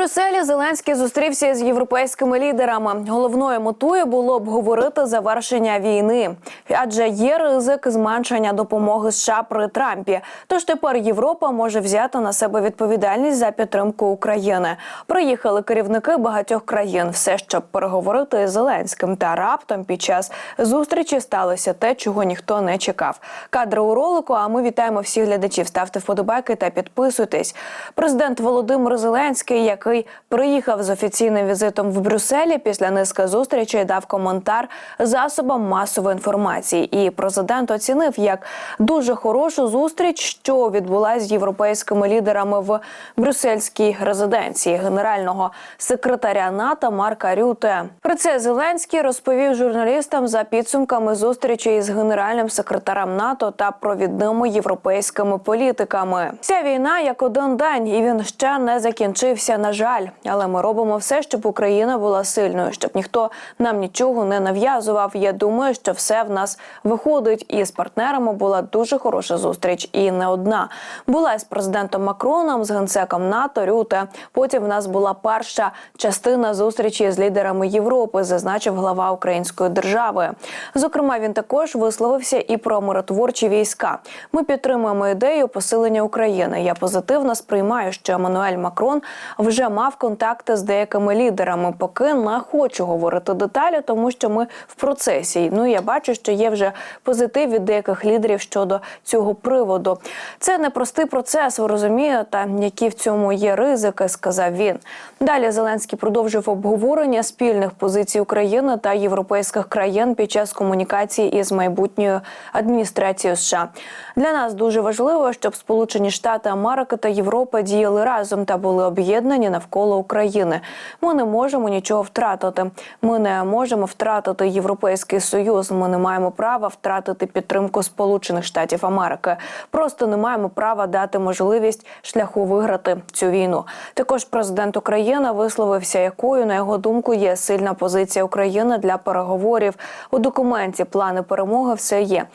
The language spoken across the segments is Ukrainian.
Брюсселі Зеленський зустрівся з європейськими лідерами. Головною метою було обговорити завершення війни, адже є ризик зменшення допомоги США при Трампі. Тож тепер Європа може взяти на себе відповідальність за підтримку України. Приїхали керівники багатьох країн, все щоб переговорити з Зеленським. Та раптом під час зустрічі сталося те, чого ніхто не чекав. Кадри у ролику. А ми вітаємо всіх глядачів. Ставте вподобайки та підписуйтесь. Президент Володимир Зеленський, який приїхав з офіційним візитом в Брюсселі, після низки зустрічей дав коментар засобам масової інформації. І президент оцінив як дуже хорошу зустріч, що відбулася з європейськими лідерами в брюссельській резиденції генерального секретаря НАТО Марка Рюте. Про це Зеленський розповів журналістам за підсумками зустрічі із генеральним секретарем НАТО та провідними європейськими політиками. Ця війна як один день, і він ще не закінчився. На жаль, але ми робимо все, щоб Україна була сильною, щоб ніхто нам нічого не нав'язував. Я думаю, що все в нас виходить. І з партнерами була дуже хороша зустріч, і не одна була з президентом Макроном, з генсеком НАТО Рюте. Потім в нас була перша частина зустрічі з лідерами Європи, зазначив глава Української держави. Зокрема, він також висловився і про миротворчі війська. Ми підтримуємо ідею посилення України. Я позитивно сприймаю, що Еммануель Макрон вже мав контакти з деякими лідерами. Поки не хочу говорити деталі, тому що ми в процесі. Ну я бачу, що є вже позитив від деяких лідерів щодо цього приводу. Це непростий процес. Ви розумієте, які в цьому є ризики, сказав він. Далі Зеленський продовжив обговорення спільних позицій України та європейських країн під час комунікації із майбутньою адміністрацією США. Для нас дуже важливо, щоб Сполучені Штати Америки та Європа діяли разом та були об'єднані навколо України. Ми не можемо нічого втратити. Ми не можемо втратити європейський союз. Ми не маємо права втратити підтримку Сполучених Штатів Америки. Просто не маємо права дати можливість шляху виграти цю війну. Також президент України висловився, якою на його думку є сильна позиція України для переговорів у документі. Плани перемоги все є.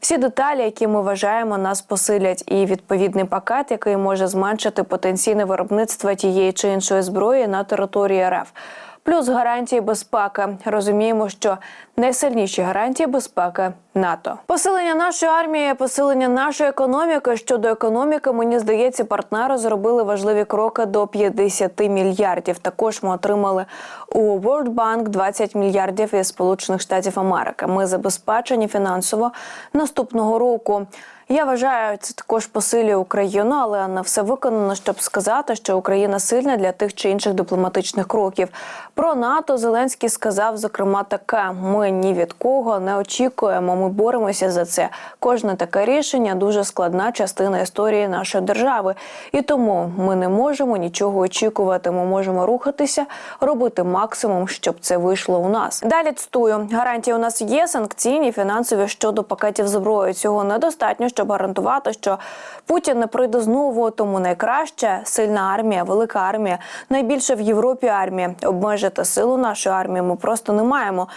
Всі деталі, які ми вважаємо, нас посилять, і відповідний пакет, який може зменшити потенційне виробництво тієї чи іншої зброї на території РФ. Плюс гарантії безпеки. Розуміємо, що найсильніші гарантії безпеки НАТО. Посилення нашої армії, посилення нашої економіки. Щодо економіки, мені здається, партнери зробили важливі кроки до 50 мільярдів. Також ми отримали у World Bank 20 мільярдів із Сполучених Штатів Америки. Ми забезпечені фінансово наступного року. Я вважаю, це також посилює Україну, але не все виконано, щоб сказати, що Україна сильна для тих чи інших дипломатичних кроків. Про НАТО Зеленський сказав зокрема таке: ми ні від кого не очікуємо. Ми боремося за це. Кожне таке рішення дуже складна частина історії нашої держави, і тому ми не можемо нічого очікувати. Ми можемо рухатися, робити максимум, щоб це вийшло у нас. Далі цитую. гарантії у нас є санкційні, фінансові щодо пакетів зброї. Цього недостатньо, щоб гарантувати, що Путін не пройде знову. Тому найкраще сильна армія, велика армія, найбільше в Європі армія. Обмежити силу нашої армії. Ми просто не маємо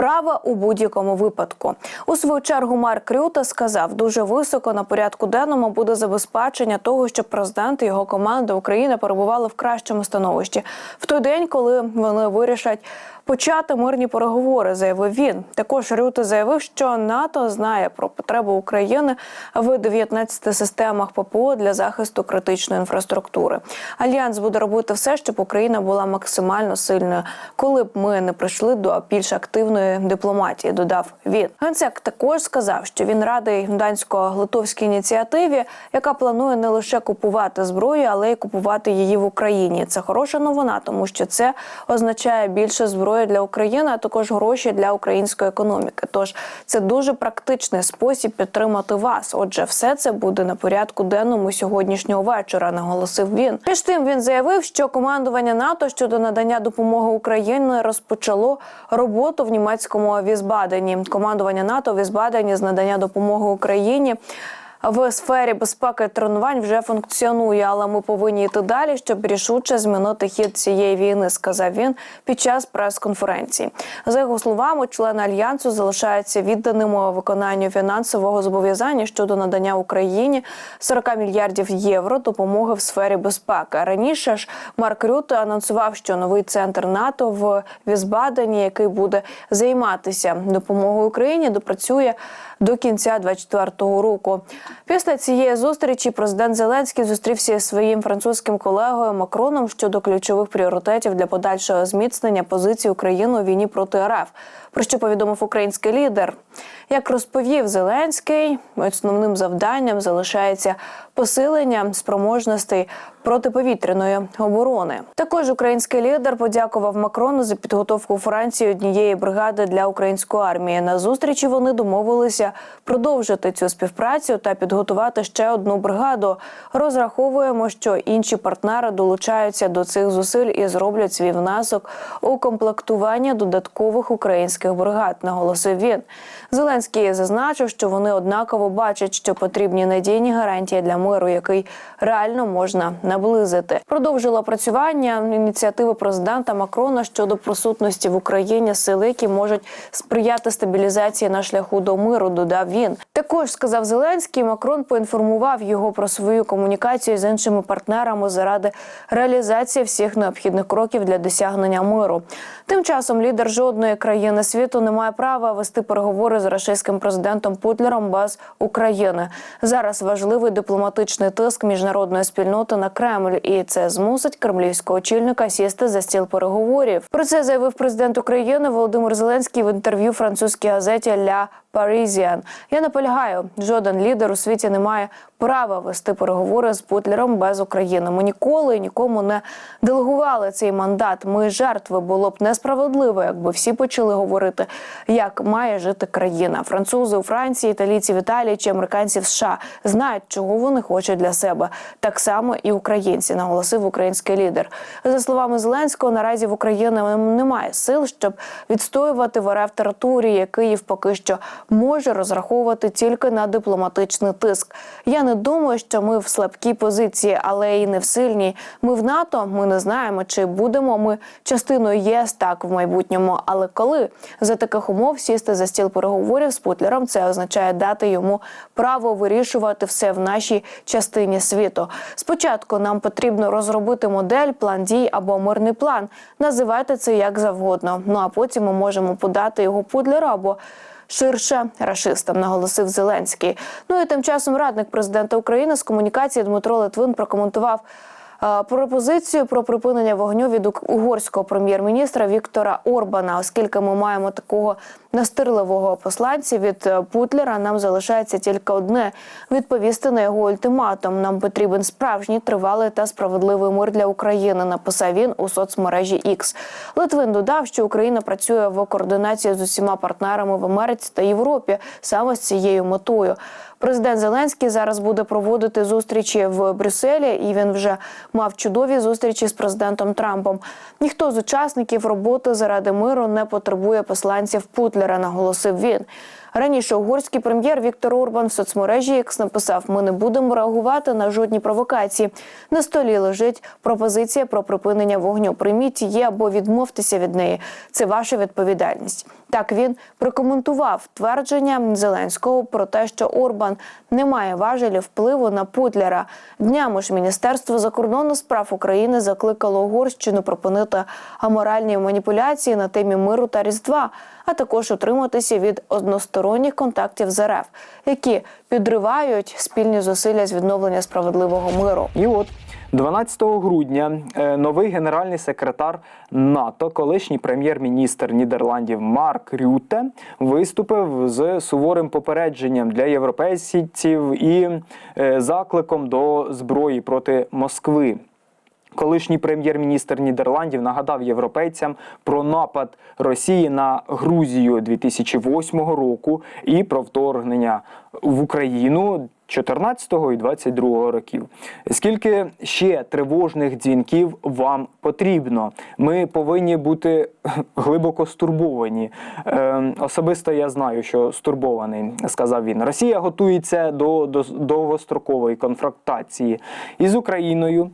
права у будь-якому випадку. У свою чергу Марк Рюта сказав, дуже високо на порядку денному буде забезпечення того, щоб президент і його команда України перебували в кращому становищі в той день, коли вони вирішать. Почати мирні переговори, заявив він. Також Рюте заявив, що НАТО знає про потребу України в 19 системах ППО для захисту критичної інфраструктури. Альянс буде робити все, щоб Україна була максимально сильною, коли б ми не прийшли до більш активної дипломатії. Додав він. Генсек також сказав, що він радий дансько-литовській ініціативі, яка планує не лише купувати зброю, але й купувати її в Україні. Це хороша новина, тому що це означає більше зброї для України, а також гроші для української економіки. Тож це дуже практичний спосіб підтримати вас. Отже, все це буде на порядку денному сьогоднішнього вечора. Наголосив він. Між тим він заявив, що командування НАТО щодо надання допомоги Україні розпочало роботу в німецькому Візбадені. Командування НАТО Візбадені з надання допомоги Україні. В сфері безпеки тренувань вже функціонує, але ми повинні йти далі, щоб рішуче змінити хід цієї війни, сказав він під час прес-конференції. За його словами, члени альянсу залишаються відданими виконанню фінансового зобов'язання щодо надання Україні 40 мільярдів євро допомоги в сфері безпеки. Раніше ж Марк Рюте анонсував, що новий центр НАТО в Візбадені, який буде займатися допомогою Україні, допрацює до кінця 2024 року. Після цієї зустрічі президент Зеленський зустрівся зі своїм французьким колегою Макроном щодо ключових пріоритетів для подальшого зміцнення позиції України у війні проти РФ. Про що повідомив український лідер. Як розповів Зеленський, основним завданням залишається посилення спроможностей протиповітряної оборони. Також український лідер подякував Макрону за підготовку Франції однієї бригади для української армії. На зустрічі вони домовилися продовжити цю співпрацю та підготувати ще одну бригаду. Розраховуємо, що інші партнери долучаються до цих зусиль і зроблять свій внесок у комплектування додаткових українських бригад. Наголосив він. Зеленський зазначив, що вони однаково бачать, що потрібні надійні гарантії для миру, який реально можна наблизити. Продовжила працювання ініціативи президента Макрона щодо присутності в Україні сил, які можуть сприяти стабілізації на шляху до миру. Додав він. Також сказав Зеленський. Макрон поінформував його про свою комунікацію з іншими партнерами заради реалізації всіх необхідних кроків для досягнення миру. Тим часом лідер жодної країни світу не має права вести переговори з російським президентом Путлером без України. Зараз важливий дипломатичний тиск міжнародної спільноти на Кремль, і це змусить кремлівського очільника сісти за стіл переговорів. Про це заявив президент України Володимир Зеленський в інтерв'ю французькій газеті Ля Parisian. Я наполягаю, жоден лідер у світі не має права вести переговори з Путлером без України. Ми ніколи нікому не делегували цей мандат. Ми жертви було б несправедливо, якби всі почали говорити, як має жити країна. Французи у Франції, італійці в Італії чи американці в США знають, чого вони хочуть для себе. Так само і українці, наголосив український лідер. За словами Зеленського, наразі в Україні немає сил, щоб відстоювати в РФ території, Київ поки що може розраховувати тільки на дипломатичний тиск. Я не думаю, що ми в слабкій позиції, але і не в сильній. Ми в НАТО. Ми не знаємо, чи будемо ми частиною ЄС так в майбутньому. Але коли за таких умов сісти за стіл переговорів з Путлером, це означає дати йому право вирішувати все в нашій частині світу. Спочатку нам потрібно розробити модель, план дій або мирний план. Називайте це як завгодно. Ну а потім ми можемо подати його Путлеру або ширше рашистам, наголосив Зеленський. Ну і тим часом радник президента України з комунікації Дмитро Литвин прокоментував. е, Пропозицію про припинення вогню від угорського прем'єр-міністра Віктора Орбана, оскільки ми маємо такого настирливого посланця від е, Путлера, нам залишається тільки одне відповісти на його ультиматум. Нам потрібен справжній тривалий та справедливий мир для України. Написав він у соцмережі X. Литвин додав, що Україна працює в координації з усіма партнерами в Америці та Європі саме з цією метою. Президент Зеленський зараз буде проводити зустрічі в Брюсселі, і він вже мав чудові зустрічі з президентом Трампом. Ніхто з учасників роботи заради миру не потребує посланців Путлера, наголосив він. Раніше угорський прем'єр Віктор Орбан в соцмережі X написав: Ми не будемо реагувати на жодні провокації. На столі лежить пропозиція про припинення вогню. Прийміть її або відмовтеся від неї. Це ваша відповідальність. Так він прокоментував твердження Зеленського про те, що Орбан не має важелів впливу на Путлера. Днями ж Міністерство закордонних справ України закликало Угорщину припинити аморальні маніпуляції на темі миру та різдва, а також утриматися від односторонніх контактів з РФ, які підривають спільні зусилля з відновлення справедливого миру. І от 12 грудня е, новий генеральний секретар НАТО, колишній прем'єр-міністр Нідерландів Марк Рюте, виступив з суворим попередженням для європейців і е, закликом до зброї проти Москви. Колишній прем'єр-міністр Нідерландів нагадав європейцям про напад Росії на Грузію 2008 року і про вторгнення в Україну 14 і 22 років. Скільки ще тривожних дзвінків вам потрібно? Ми повинні бути глибоко стурбовані. Е, особисто я знаю, що стурбований, сказав він. Росія готується до, до довгострокової конфронтації із Україною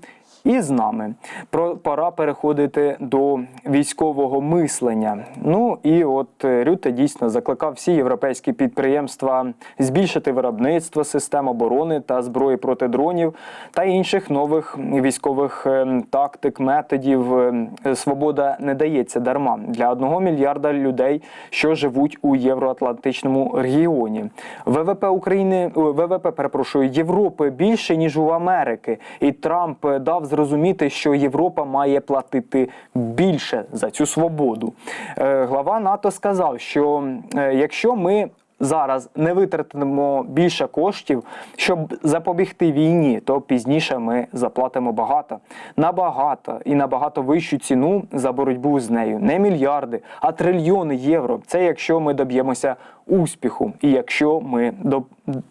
і з нами. Про пора переходити до військового мислення. Ну і от е, Рюте дійсно закликав всі європейські підприємства збільшити виробництво систем оборони та зброї проти дронів та інших нових військових е, тактик, методів. Е, Свобода не дається дарма для одного мільярда людей, що живуть у євроатлантичному регіоні. ВВП України ВВП, перепрошую, Європи більше ніж у Америки, і Трамп дав зрозуміти, що Європа має платити більше за цю свободу. Е, Глава НАТО сказав, що е, якщо ми зараз не витратимо більше коштів, щоб запобігти війні, то пізніше ми заплатимо багато, набагато і набагато вищу ціну за боротьбу з нею. Не мільярди, а трильйони євро. Це якщо ми доб'ємося успіху, і якщо ми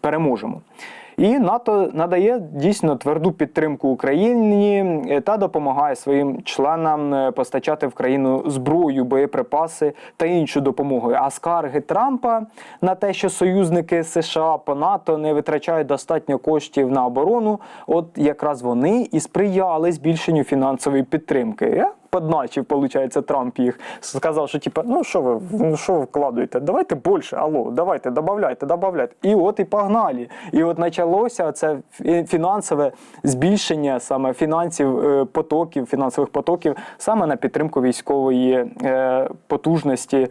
переможемо. І НАТО надає дійсно тверду підтримку Україні е, та допомагає своїм членам е, постачати в країну зброю, боєприпаси та іншу допомогу. А скарги Трампа на те, що союзники США по НАТО не витрачають достатньо коштів на оборону, от якраз вони і сприяли збільшенню фінансової підтримки. Подначив, виходить, Трамп їх сказав, що типа, ну що ви, ну що ви вкладуєте? Давайте більше, алло, давайте, додавайте, додавайте. І от і погнали. І от почалося це фінансове збільшення саме фінансів е, потоків, фінансових потоків саме на підтримку військової е, потужності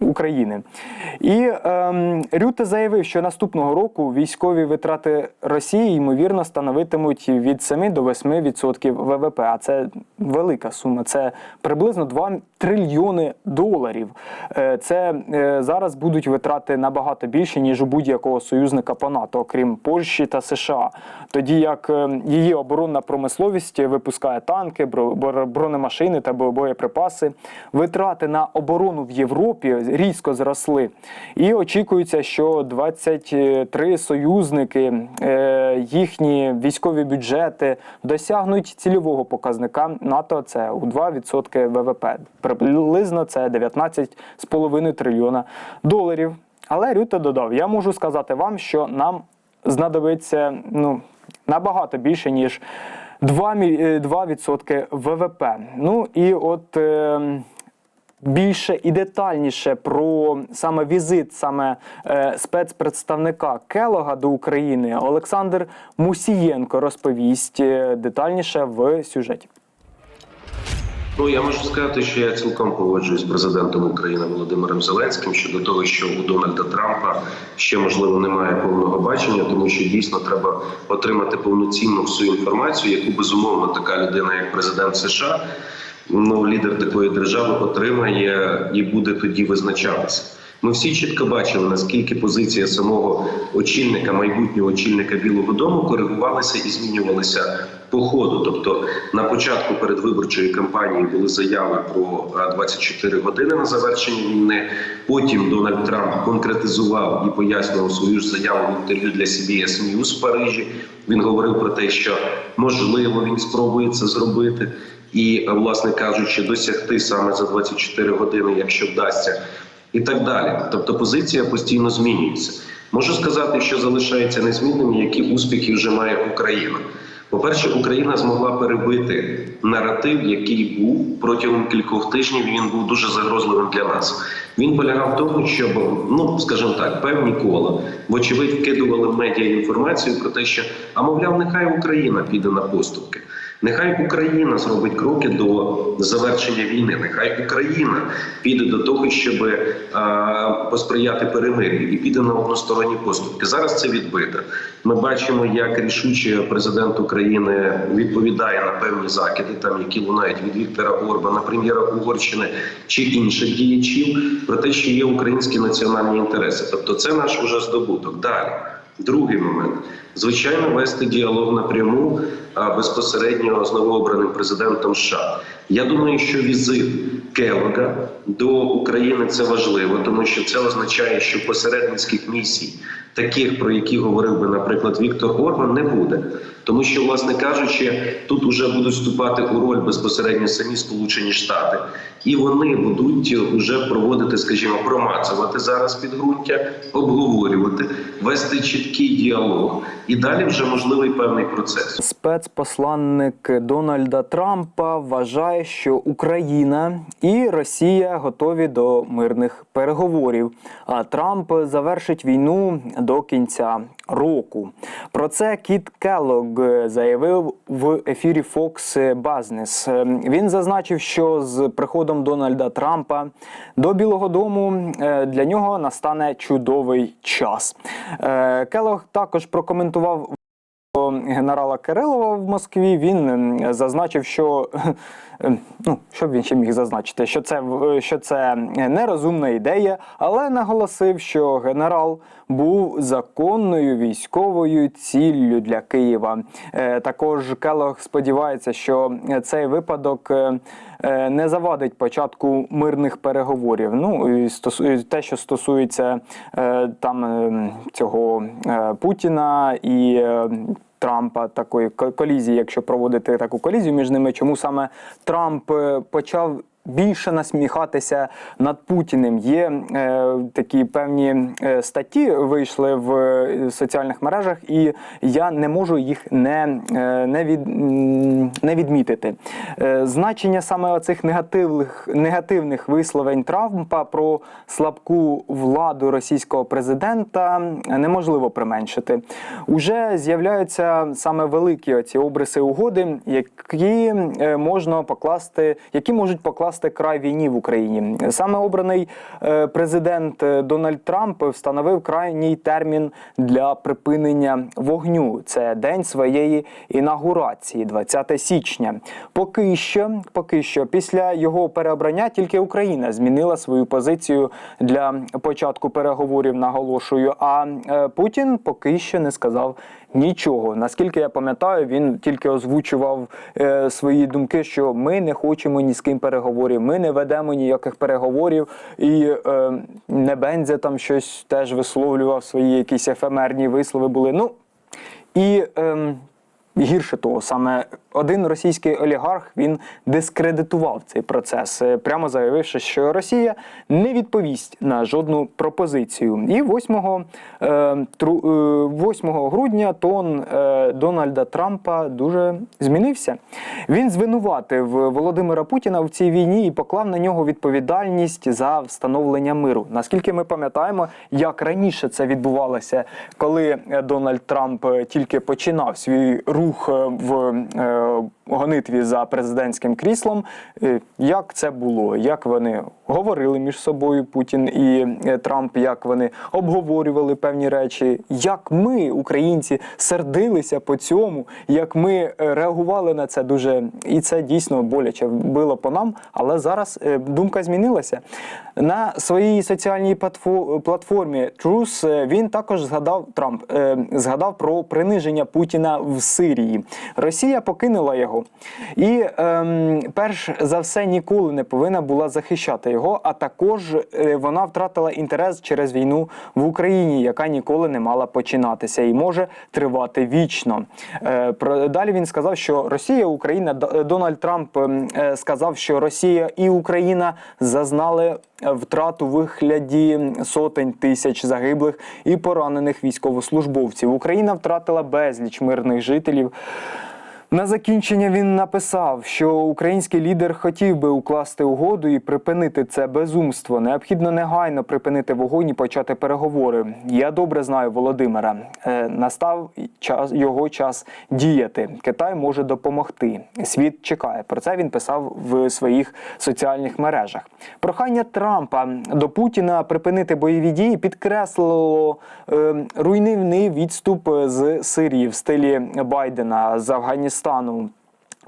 України. І ем, Рюте заявив, що наступного року військові витрати Росії ймовірно становитимуть від 7 до 8% ВВП. А це велика сума. Це приблизно 2 трильйони доларів. Е, Це е, зараз будуть витрати набагато більше, ніж у будь-якого союзника по НАТО, окрім Польщі та США. Тоді як е, її оборонна промисловість випускає танки, бро- бро- бронемашини та боєприпаси. Витрати на оборону в Європі різко зросли. І очікується, що 23 союзники, їхні військові бюджети досягнуть цільового показника НАТО. Це у 2% ВВП. Приблизно це 19,5 трильйона доларів. Але Рюте додав: я можу сказати вам, що нам знадобиться ну, набагато більше, ніж 2, мі- е, 2% ВВП. Ну і от. Е, Більше і детальніше про саме візит саме е, спецпредставника Келога до України Олександр Мусієнко розповість е, детальніше в сюжеті. Ну я можу сказати, що я цілком погоджуюсь з президентом України Володимиром Зеленським щодо того, що у Дональда Трампа ще можливо немає повного бачення, тому що дійсно треба отримати повноцінну всю інформацію, яку безумовно така людина, як президент США, ну лідер такої держави, отримає і буде тоді визначатися. Ми всі чітко бачили, наскільки позиція самого очільника, майбутнього очільника Білого Дому коригувалася і змінювалася по ходу. Тобто на початку передвиборчої кампанії були заяви про а, 24 години на завершення війни. Потім Дональд Трамп конкретизував і пояснював свою ж заяву в інтерв'ю для CBS News в Парижі. Він говорив про те, що можливо він спробує це зробити. І, власне кажучи, досягти саме за 24 години, якщо вдасться, і так далі. Тобто позиція постійно змінюється. Можу сказати, що залишається незмінним, які успіхи вже має Україна. По-перше, Україна змогла перебити наратив, який був протягом кількох тижнів. Він був дуже загрозливим для нас. Він полягав в тому, щоб ну скажімо так, певні кола вочевидь вкидували в медіа інформацію про те, що а мовляв, нехай Україна піде на поступки. Нехай Україна зробить кроки до завершення війни. Нехай Україна піде до того, щоб а, посприяти перемир'ю і піде на односторонні поступки. Зараз це відбито. Ми бачимо, як рішуче президент України відповідає на певні закиди, там які лунають від Віктора Орбана, прем'єра Угорщини чи інших діячів, про те, що є українські національні інтереси. Тобто, це наш уже здобуток. Далі. Другий момент звичайно вести діалог напряму безпосередньо з новообраним президентом США. Я думаю, що візит Келога до України це важливо, тому що це означає, що посередницьких місій, таких про які говорив би, наприклад, Віктор Орбан, не буде. Тому що, власне кажучи, тут уже будуть вступати у роль безпосередньо самі Сполучені Штати, і вони будуть вже проводити, скажімо, промацувати зараз підґрунтя, обговорювати, вести чіткий діалог, і далі вже можливий певний процес. Спецпосланник Дональда Трампа вважає, що Україна і Росія готові до мирних переговорів. А Трамп завершить війну до кінця року. Про це Кіт Келлог заявив в ефірі Fox Business. Він зазначив, що з приходом Дональда Трампа до Білого Дому е, для нього настане чудовий час. Келог також прокоментував генерала Кирилова в Москві він ем, зазначив, що ем, ну що б він ще міг зазначити, що це в- що це нерозумна ідея, але наголосив, що генерал був законною військовою ціллю для Києва. Е, Також Келог сподівається, що цей випадок е, е, не завадить початку мирних переговорів. Ну і те, що стосується е, там е, цього е, Путіна і. е, Трампа такої ко- колізії, якщо проводити таку колізію між ними, чому саме Трамп е, почав більше насміхатися над Путіним? Є е, такі певні е, статті вийшли в е, соціальних мережах, і я не можу їх не, е, не, від, не відмітити. Значення саме оцих негативних, негативних висловень Трампа про слабку владу російського президента неможливо применшити. Уже з'являються саме великі оці обриси угоди, які можна покласти, які можуть покласти край війні в Україні. Саме обраний е, президент е, Дональд Трамп встановив крайній термін для припинення вогню. Це день своєї інаугурації, 20 січня. Поки що, поки що, після його переобрання тільки Україна змінила свою позицію для початку переговорів. Наголошую. А е, Путін поки що не сказав нічого. Наскільки я пам'ятаю, він тільки озвучував е, свої думки, що ми не хочемо ні з ким переговорів, ми не ведемо ніяких переговорів. І е, Небензя там щось теж висловлював свої якісь ефемерні вислови були. Ну і ем, гірше того, саме один російський олігарх він дискредитував цей процес, е, прямо заявивши, що Росія не відповість на жодну пропозицію. І 8, е, е, 8 грудня тон е, Дональда Трампа дуже змінився. Він звинуватив Володимира Путіна в цій війні і поклав на нього відповідальність за встановлення миру. Наскільки ми пам'ятаємо, як раніше це відбувалося, коли е, Дональд Трамп е, тільки починав свій рух е, в е, гонитві за президентським кріслом, е, як це було, як вони говорили між собою Путін і Трамп, як вони обговорювали певні речі, як ми, українці, сердилися по цьому, як ми реагували на це дуже, і це дійсно боляче било по нам. Але зараз думка змінилася. На своїй соціальній платформі е, він також згадав Трамп, згадав про приниження Путіна в Сирії. Росія покинула його, і ем, перш за все ніколи не повинна була захищати його. А також е, вона втратила інтерес через війну в Україні, яка ніколи не мала починатися і може тривати вічно. Е, далі він сказав, що Росія, Україна Дональд Трамп ем, е, сказав, що Росія і Україна зазнали е, втрат у вигляді сотень тисяч загиблих і поранених військовослужбовців. Україна втратила безліч мирних жителів. you На закінчення він написав, що український лідер хотів би укласти угоду і припинити це безумство. Необхідно негайно припинити вогонь і почати переговори. Я добре знаю Володимира. Е, настав час його час діяти. Китай може допомогти. Світ чекає. Про це він писав в своїх соціальних мережах. Прохання Трампа до Путіна припинити бойові дії підкреслило е, руйнівний відступ з Сирії в стилі Байдена з Афганістану.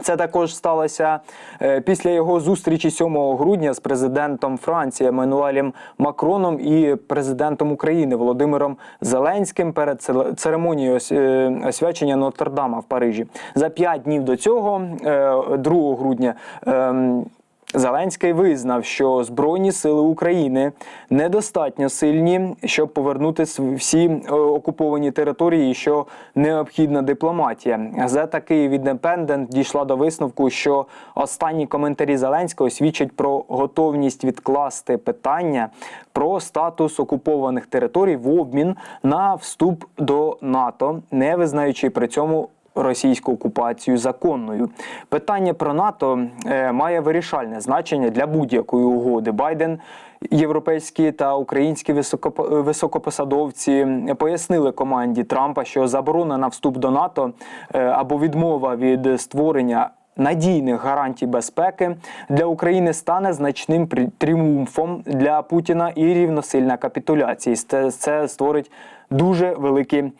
Це також сталося е, після його зустрічі 7 грудня з президентом Франції Еммануелем Макроном і президентом України Володимиром Зеленським перед церемонією е, освячення Нотр-Дама в Парижі. За п'ять днів до цього, е, 2 грудня. Зеленський визнав, що Збройні сили України недостатньо сильні, щоб повернути всі е, окуповані території, що необхідна дипломатія. Газета Київ Індепендент дійшла до висновку, що останні коментарі Зеленського свідчать про готовність відкласти питання про статус окупованих територій в обмін на вступ до НАТО, не визнаючи при цьому російську окупацію законною. Питання про НАТО е, має вирішальне значення для будь-якої угоди. Байден, європейські та українські високопосадовці пояснили команді Трампа, що заборона на вступ до НАТО е, або відмова від створення. Надійних гарантій безпеки для України стане значним тріумфом для Путіна і рівносильна капітуляція. Це, створить дуже великі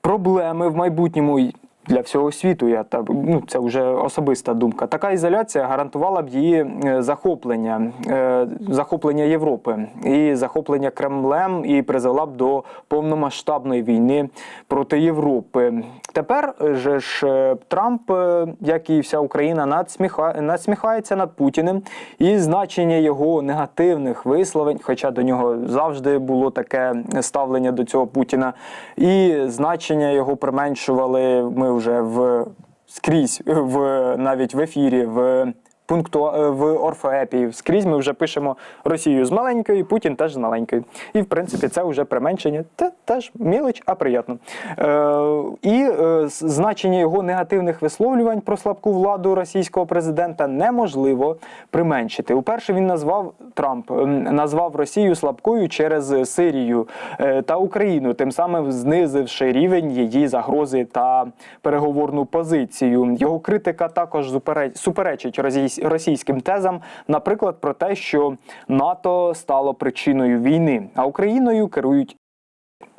проблеми в майбутньому для всього світу. Я так ну це вже особиста думка. Така ізоляція гарантувала б її е, захоплення, е, захоплення Європи і захоплення Кремлем, і призвела б до повномасштабної війни проти Європи. Тепер же ж е, Трамп, як і вся Україна, надсміха... надсміхається над Путіним, і значення його негативних висловень, хоча до нього завжди було таке ставлення до цього Путіна, і значення його применшували ми вже в скрізь, в навіть в ефірі, в пункту е, в Орфоепії. Скрізь ми вже пишемо Росію з маленькою, Путін теж з маленькою. І в принципі це вже применшення. Це теж мілоч, а приємно. Е, і е, значення його негативних висловлювань про слабку владу російського президента неможливо применшити. Уперше він назвав Трамп ем, назвав Росію слабкою через Сирію е, та Україну, тим самим знизивши рівень її загрози та переговорну позицію. Його критика також супереч- суперечить російсь- російським тезам, наприклад, про те, що НАТО стало причиною війни, а Україною керують.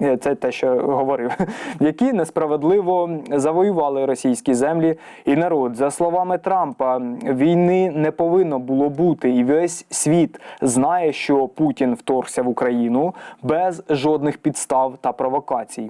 Е, Це те, що говорив, які несправедливо завоювали російські землі і народ. За словами Трампа, війни не повинно було бути, і весь світ знає, що Путін вторгся в Україну без жодних підстав та провокацій.